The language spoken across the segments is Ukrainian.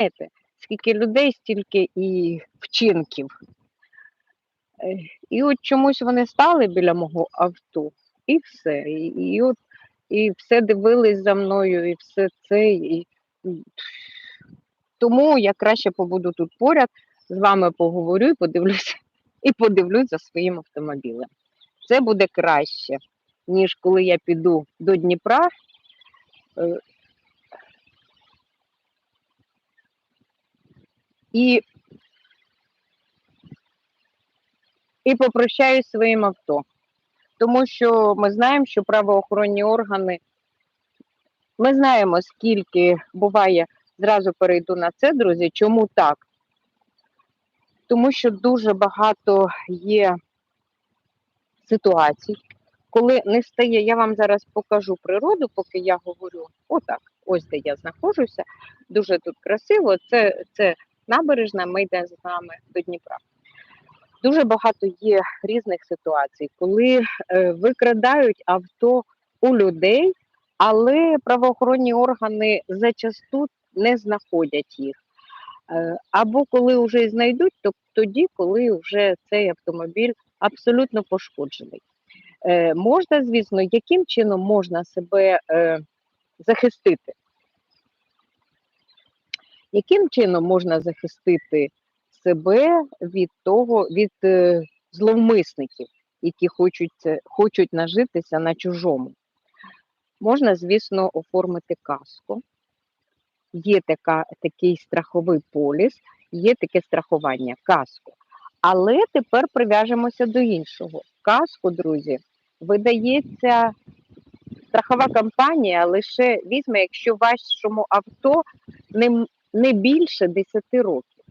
знаєте, скільки людей, стільки і вчинків. Е, І от чомусь вони стали біля мого авто, і все. І, і от і все дивились за мною, і все це. І... Тому я краще побуду тут поряд, з вами поговорю і подивлюся, і подивлюсь за своїм автомобілем. Це буде краще, ніж коли я піду до Дніпра. І, і попрощаюсь своїм авто. Тому що ми знаємо, що правоохоронні органи, ми знаємо, скільки буває, зразу перейду на це, друзі. Чому так? Тому що дуже багато є ситуацій, коли не стає, я вам зараз покажу природу, поки я говорю. Отак, ось де я знаходжуся. Дуже тут красиво. Це, це набережна, ми йдемо з вами до Дніпра. Дуже багато є різних ситуацій, коли е, викрадають авто у людей, але правоохоронні органи зачасту не знаходять їх. Е, Або коли вже знайдуть, то тоді, коли вже цей автомобіль абсолютно пошкоджений. Е, можна, звісно, яким чином можна себе захистити? Яким чином можна захистити себе від того, від е, зловмисників, які хочуть, хочуть нажитися на чужому? Можна, звісно, оформити каску. Є така, такий страховий поліс, є таке страхування, каску. Але тепер прив'яжемося до іншого. Каску, друзі, видається страхова компанія лише візьме, якщо вашому авто не, не більше 10 років.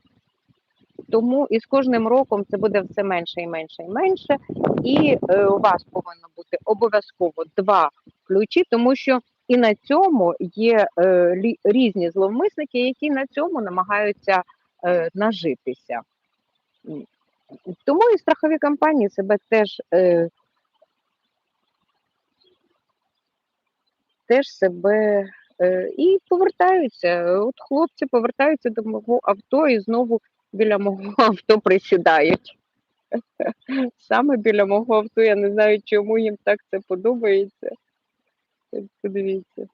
Тому і з кожним роком це буде все менше і менше і менше. І е, у вас повинно бути обов'язково два ключі, тому що і на цьому є е, лі- різні зловмисники, які на цьому намагаються е, нажитися. Тому і страхові компанії себе теж, е, теж себе і повертаються. От хлопці повертаються до мого авто і знову біля мого авто присідають. Саме біля мого авто, я не знаю, чому їм так це подобається. Подивіться.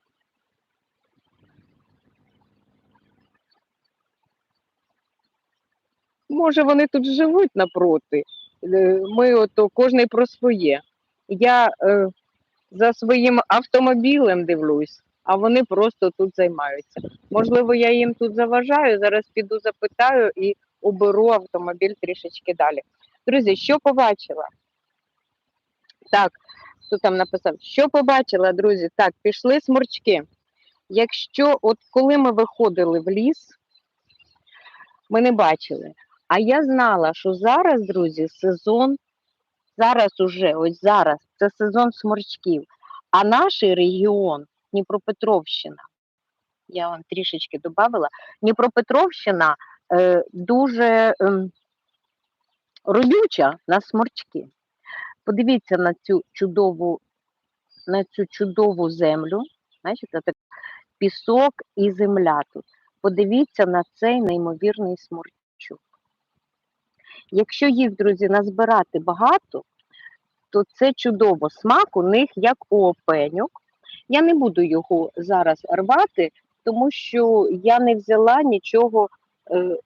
Може, вони тут живуть напроти. Е, Ми ото кожний про своє. Я е, за своїм автомобілем дивлюсь, а вони просто тут займаються. Можливо, я їм тут заважаю. Зараз піду запитаю і уберу автомобіль трішечки далі. Друзі, що побачила? Так, хто там написав? Що побачила, друзі? Так, пішли сморчки. Якщо, от коли ми виходили в ліс, ми не бачили. А я знала, що зараз, друзі, сезон, зараз уже, ось зараз, це сезон сморчків. А наш регіон, Дніпропетровщина, я вам трішечки додавала, Дніпропетровщина е, дуже ем, родюча на сморчки. Подивіться на цю чудову, на цю чудову землю. Бачите, так пісок і земля тут. Подивіться на цей неймовірний сморчок. Якщо їх, друзі, назбирати багато, то це чудово. Смак у них як у опеньок. Я не буду його зараз рвати, тому що я не взяла нічого, е,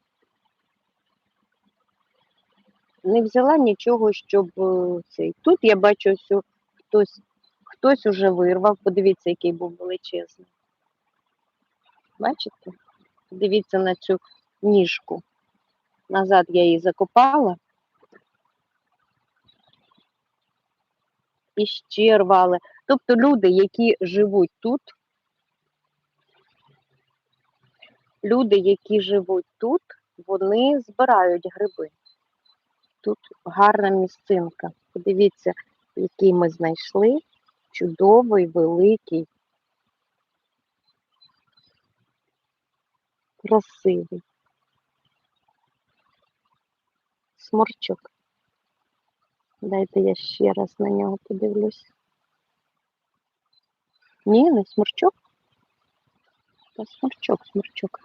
не взяла нічого, щоб е, цей. Тут я бачу, що хтось, хтось уже вирвав. Подивіться, який був величезний. Бачите? Дивіться на цю ніжку. Назад я її закопала. І ще рвали. Тобто люди, які живуть тут, люди, які живуть тут, вони збирають гриби. Тут гарна місцинка. Подивіться, який ми знайшли. Чудовий, великий, красивий. Сморчок. Дайте я ще раз на нього подивлюсь. Ні, не сморчок. Та сморчок, сморчок.